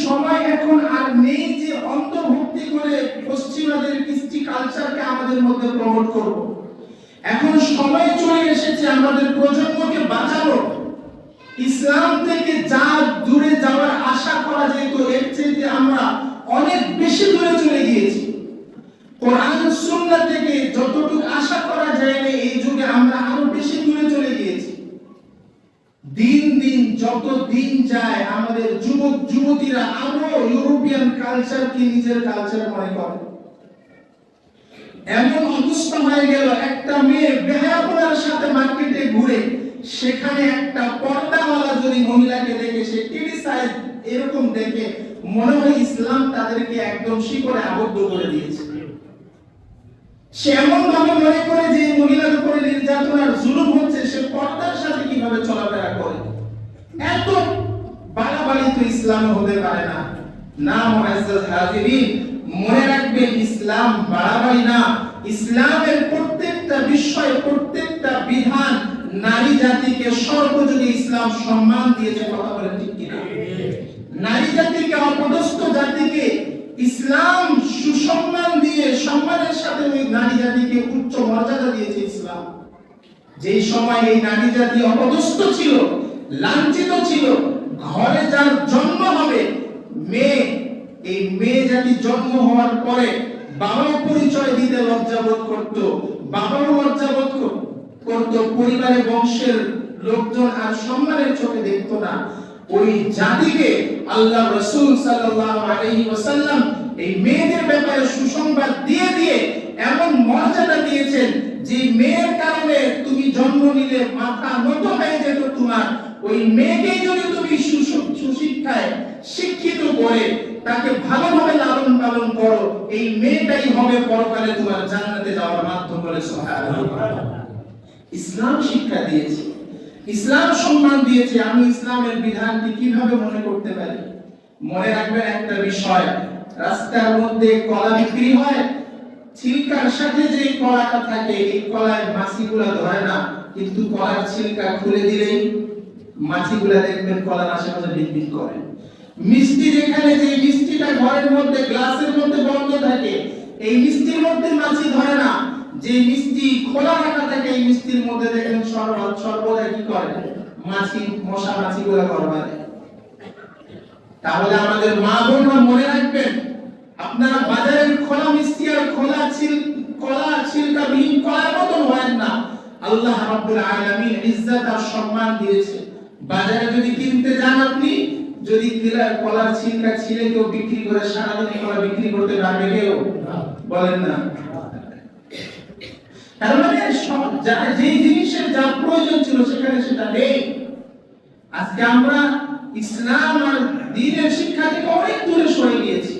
সময় এখন আর নেই যে অন্তর্ভুক্তি করে পশ্চিমাদের কৃষ্টি কালচারকে আমাদের মধ্যে প্রমোট করব। এখন সময় চলে এসেছে আমাদের প্রজন্মকে বাঁচানো ইসলাম থেকে যা দূরে যাওয়ার আশা করা যেত, এর চেয়ে আমরা অনেক বেশি দূরে চলে গিয়েছি। কোরআন সুন্নাহ থেকে যতটুকু আশা করা যায় না এই যুগে আমরা আরও বেশি দূরে চলে গিয়েছি দিন দিন যত দিন যায় আমাদের যুবক, যুবতীরা আরও ইউরোপিয়ান কালচারকে নিজের কালচার মনে করে। এমন অবস্থা হয়ে গেল, একটা মেয়ে বেহায়াপনার সাথে মার্কেটে ঘুরে, সেখানে একটা পর্দাওয়ালা যদি মহিলাকে দেখে, সে ক্রিটিসাইজ এরকম দেখে, মনে হয় ইসলাম তাদেরকে একদম শিকড়ে আবদ্ধ করে দিয়েছে। সে এমন ভাবে মনে করে যে মহিলার উপরে নির্যাতন আর জুলুম হচ্ছে, সে পর্দার সাথে কীভাবে করে এত বাড়াবাড়ি তো ইসলামে হতে পারে না। না মুআজ্জাজ মনে রাখবেন ইসলাম বাড়াবাড়ি না। ইসলামের প্রত্যেকটা বিষয়, প্রত্যেকটা বিধান নারী জাতিকে সর্বযুগে ইসলাম সম্মান দিয়েছে কথা বলেন ঠিক কিনা? নারী জাতিকে অপদস্থ জাতিকে ইসলাম সুসম্মান দিয়ে সম্মানের সাথে ওই নারী জাতিকে উচ্চ মর্যাদা দিয়েছে ইসলাম। যেই সময় এই নারী জাতি অপদস্থ ছিল লাঞ্ছিত ছিল। ঘরে যার জন্ম হবে, মেয়ে, এই মেয়ে জাতি জন্ম হওয়ার পরে বাবাও পরিচয় দিতে লজ্জাবোধ করত। বাবাও লজ্জাবোধ কর- করত। পরিবারে বংশের লোকজন আর সম্মানের চোখে দেখতো না। ওই জাতিকে আল্লাহ রসুল সাল্লাল্লাহু আলাইহি ওয়াসাল্লাম এই মেয়েদের ব্যাপারে সুসংবাদ দিয়ে দিয়ে এমন মর্যাদা দিয়েছেন ওই মেয়েকেই যদি তুমি সুশিক্ষায় শিক্ষিত করে তাকে ভালোভাবে লালন পালন করো, এই মেয়েটাই হবে পরকালে তোমার জান্নাতে যাওয়ার মাধ্যম বলে ইসলাম শিক্ষা দিয়েছে। ইসলাম সম্মান দিয়েছে। আমি ইসলামের বিধানটি কীভাবে মনে করতে পারি? মনে রাখবেন একটা বিষয়, রাস্তার মধ্যে কলা বিক্রি হয়, ছিলকার সাথে যে কলাটা থাকে, এই কলায় মাছিগুলা ধরে না, কিন্তু কলার ছিলকা খুলে দিলেই মাছিগুলা দেখবেন, কলার আশেপাশে বিড়বিড় করে। মিষ্টি যেখানে যে মিষ্টিটা ঘরের মধ্যে, গ্লাসের মধ্যে বন্ধ থাকে, এই মিষ্টির মধ্যে মাছি ধরে না। যে মিষ্টি খোলা রাখা থাকে, এই মিষ্টির মধ্যে দেখেন সর্ব- সর্বদা কি করে? মাছি, মশা মাছি গুলা করবারে তাহলে আমাদের মা বোনরা মনে রাখবেন, আপনারা বাজারের খোলা মিষ্টি আর খোলা ছিল কলা, ছিলকা বিহীন কলার মতন হয় না। আল্লাহ রাব্বুল আলামিন ইজ্জত আর সম্মান দিয়েছে বাজারে যদি কিনতে যান আপনি, যদি কিলা- কলার ছিলকা ছিলে কেউ বিক্রি করে সারাদিন কলা বিক্রি করতে পারবে কেউ, বলেন না। তার মানে যা- জিনিসের যা প্রয়োজন ছিল সেখানে সেটা নেই। আজকে আমরা ইসলাম আর দিনের শিক্ষা থেকে অনেক দূরে সরে গিয়েছি।